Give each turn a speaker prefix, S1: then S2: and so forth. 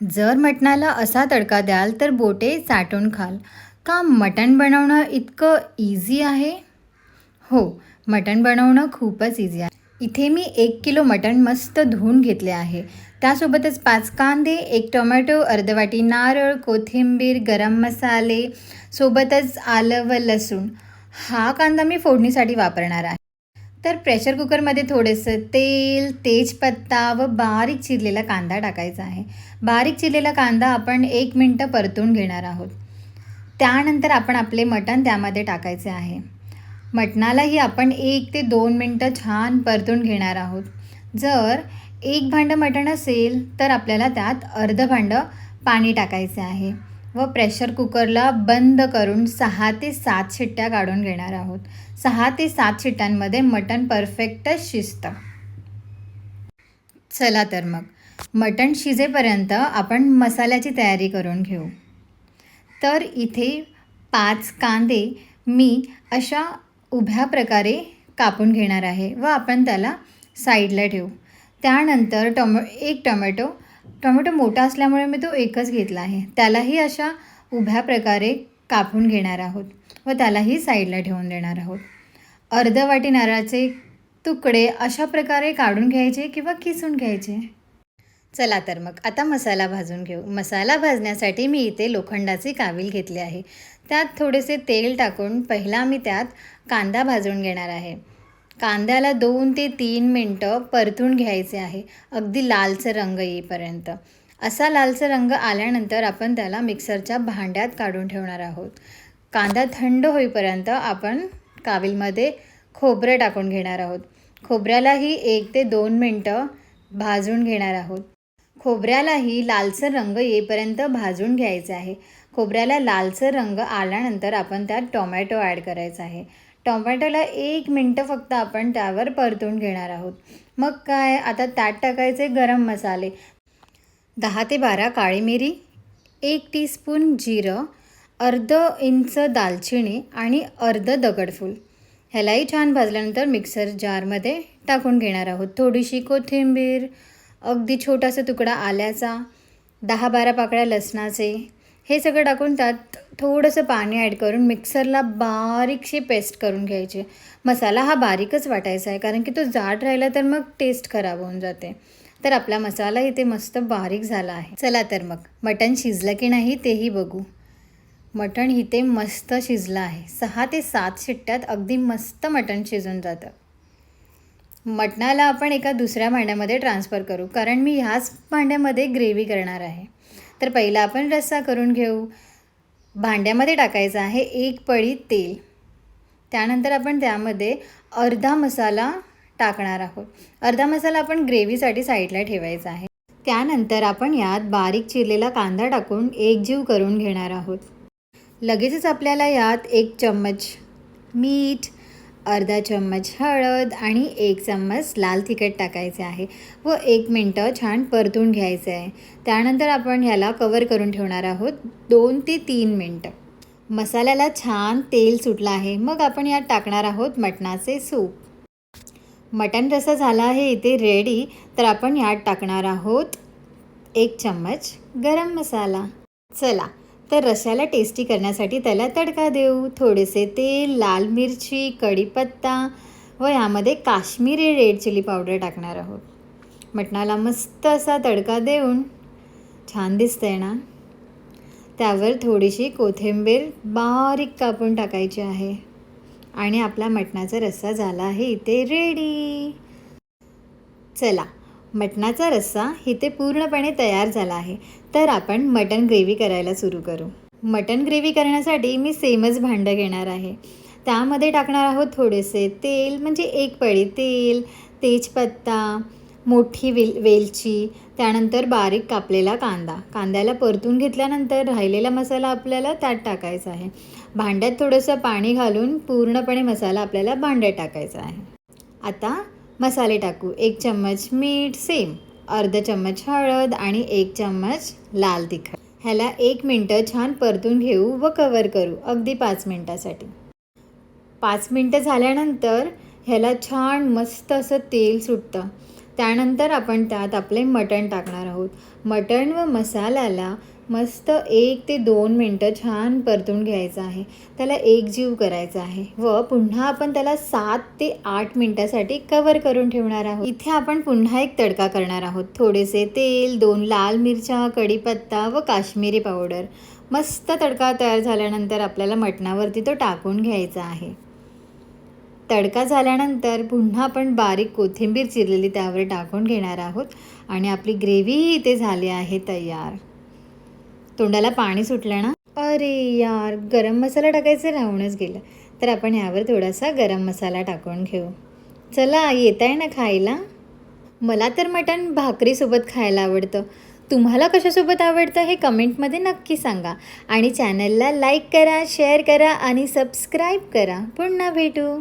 S1: जर मटणाला असा तडका द्याल तर बोटे चाटून खाल. का मटण बनवणं इतकं इझी आहे? हो मटण बनवणं खूपच इझी आहे. इथे मी एक किलो मटण मस्त धुवून घेतले आहे. त्यासोबतच पाच कांदे एक टोमॅटो अर्धवाटी नारळ कोथिंबीर गरम मसाले सोबतच आलं व लसूण. हा कांदा मी फोडणीसाठी वापरणार आहे. तर प्रेशर कुकरमध्ये थोडंसं तेल तेजपत्ता व बारीक चिरलेला कांदा टाकायचा आहे. बारीक चिरलेला कांदा आपण एक मिनटं परतून घेणार आहोत. त्यानंतर आपण आपले मटण त्यामध्ये टाकायचे आहे. मटणालाही आपण एक ते दोन मिनटं छान परतून घेणार आहोत. जर एक भांडं मटण असेल तर आपल्याला त्यात अर्धं भांडं पाणी टाकायचे आहे. व प्रेशर कुकरला बंद करून सहा ते सात शिट्ट्या काढून घेणार आहोत. सहा ते सात शिट्ट्यांमध्ये मटण परफेक्टच शिजतं. चला तर मग मटण शिजेपर्यंत आपण मसाल्याची तयारी करून घेऊ. तर इथे पाच कांदे मी अशा उभ्या प्रकारे कापून घेणार आहे व आपण त्याला साईडला ठेवू. त्यानंतर टोमॅ एक टोमॅटो टोमॅटो मोठा असल्यामुळे मी तो एकच घेतला आहे. त्यालाही अशा उभ्या प्रकारे कापून घेणार आहोत व त्यालाही साईडला ठेवून देणार आहोत. अर्ध वाटी नारळाचे तुकडे अशा प्रकारे काढून घ्यायचे किंवा किसून घ्यायचे? चला तर मग आता मसाला भाजून घेऊ. मसाला भाजण्यासाठी मी इथे लोखंडाचे कावील घेतले आहे. त्यात थोडेसे तेल टाकून पहिला मी त्यात कांदा भाजून घेणार आहे. कांद्याला दोन ते तीन मिनटं परतून घ्यायचे आहे. अगदी लालसर रंग येईपर्यंत. असा लालसर रंग आल्यानंतर आपण त्याला मिक्सरच्या भांड्यात काढून ठेवणार आहोत. कांदा थंड होईपर्यंत आपण काविलमध्ये खोबरं टाकून घेणार आहोत. खोबऱ्यालाही एक ते दोन मिनटं भाजून घेणार आहोत. खोबऱ्यालाही लालसर रंग येईपर्यंत भाजून घ्यायचं आहे. खोबऱ्याला लालसर रंग आल्यानंतर आपण त्यात टोमॅटो ॲड करायचा आहे. टोमॅटोला एक मिनटं फक्त आपण त्यावर परतून घेणार आहोत. मग काय? आता त्यात टाकायचे गरम मसाले. दहा ते बारा काळी मिरी एक टीस्पून जिरं अर्ध इंच दालचिनी आणि अर्ध दगडफूल. ह्यालाही छान भाजल्यानंतर मिक्सर जारमध्ये टाकून घेणार आहोत. थोडीशी कोथिंबीर अगदी छोटासा तुकडा आल्याचा दहा बारा पाकळ्या लसणाचे हे सगळं टाकून त्यात थोडंसं पाणी ॲड करून मिक्सरला बारीकशी पेस्ट करून घ्यायची. मसाला हा बारीकच वाटायचा आहे कारण की तो जाड राहिला तर मग टेस्ट खराब होऊन जाते. तर आपला मसाला इथे मस्त बारीक झाला आहे. चला तर मग मटण शिजलं की नाही तेही बघू. मटण इथे मस्त शिजलं आहे. सहा ते सात शिट्ट्यात अगदी मस्त मटण शिजून जातं. मटणाला आपण एका दुसऱ्या भांड्यामध्ये ट्रान्सफर करू कारण मी ह्याच भांड्यामध्ये ग्रेव्ही करणार आहे. तर पहिला आपण रस्सा करून घेऊ. भांड्यामध्ये टाकायचं आहे एक पळी तेल. त्यानंतर आपण त्यामध्ये अर्धा मसाला टाकणार आहोत. अर्धा मसाला आपण ग्रेव्हीसाठी साईडला ठेवायचा आहे. त्यानंतर आपण यात बारीक चिरलेला कांदा टाकून एकजीव करून घेणार आहोत. लगेचच आपल्याला यात एक चम्मच मीठ अर्धा चम्मच हळद आणि एक चम्मच लाल तिखट टाकायचे आहे व एक मिनटं छान परतून घ्यायचं आहे. त्यानंतर आपण ह्याला कवर करून ठेवणार आहोत दोन ते तीन मिनटं. मसाल्याला छान तेल सुटलं आहे. मग आपण यात टाकणार आहोत मटणाचे सूप. मटण रसा झाला आहे इथे रेडी तर आपण यात टाकणार आहोत एक चम्मच गरम मसाला. चला तर रश्याला टेस्टी करण्यासाठी त्याला तडका देऊ. थोडेसे तेल लाल मिरची कढीपत्ता व यामध्ये काश्मीरी रेड चिली पावडर टाकणार आहोत. मटणाला मस्त असा तडका देऊन छान दिसतंय ना? त्यावर थोडीशी कोथिंबीर बारीक कापून टाकायची आहे. आणि आपला मटणाचा रस्सा झाला आहे इथे रेडी चला मटणाचा रस्सा इथे पूर्णपणे तयार झाला आहे. तर आपण मटण ग्रेव्ही करायला सुरू करू. मटण ग्रेव्ही करण्यासाठी मी सेमच भांडं घेणार आहे. त्यामध्ये टाकणार आहोत थोडेसे तेल म्हणजे एक पळी तेल तेजपत्ता मोठी वेल वेलची त्यानंतर बारीक कापलेला कांदा. कांद्याला परतून घेतल्यानंतर राहिलेला मसाला आपल्याला त्यात टाकायचा आहे. भांड्यात थोडंसं पाणी घालून पूर्णपणे मसाला आपल्याला भांड्यात टाकायचा आहे. आता मसाले टाकू. एक चम्मच मीठ सेम अर्ध चम्मच हळद आणि एक चम्मच लाल तिखट. ह्याला एक मिनटं छान परतून घेऊ व कवर करू अगदी पाच मिनटासाठी. पाच मिनटं झाल्यानंतर ह्याला छान मस्त असं तेल सुटतं. त्यानंतर आपण त्यात आपले मटण टाकणार आहोत. मटण व मसाल्याला मस्त एक ते दोन मिनटं छान परतून घ्यायचं आहे. त्याला एकजीव करायचा आहे व पुन्हा आपण त्याला सात ते आठ मिनटासाठी कवर करून ठेवणार आहोत. इथे आपण पुन्हा एक तडका करणार आहोत. थोडेसे तेल दोन लाल मिरच्या कढीपत्ता व काश्मीरी पावडर. मस्त तडका तयार झाल्यानंतर आपल्याला मटणावरती तो टाकून घ्यायचा आहे. तडका झाल्यानंतर पुन्हा आपण बारीक कोथिंबीर चिरलेली त्यावर टाकून घेणार आहोत. आणि आपली ग्रेव्ही इथे झाली आहे तयार. तोंडाला पाणी सुटलं ना? अरे यार गरम मसाला टाकायचं राहूनच गेलं. तर आपण यावर थोडासा गरम मसाला टाकून घेऊ. चला येत आहे ना खायला? मला तर मटण भाकरीसोबत खायला आवडतं. तुम्हाला कशासोबत आवडतं हे कमेंटमध्ये नक्की सांगा. आणि चॅनलला लाईक करा शेअर करा आणि सबस्क्राईब करा. पुन्हा भेटू.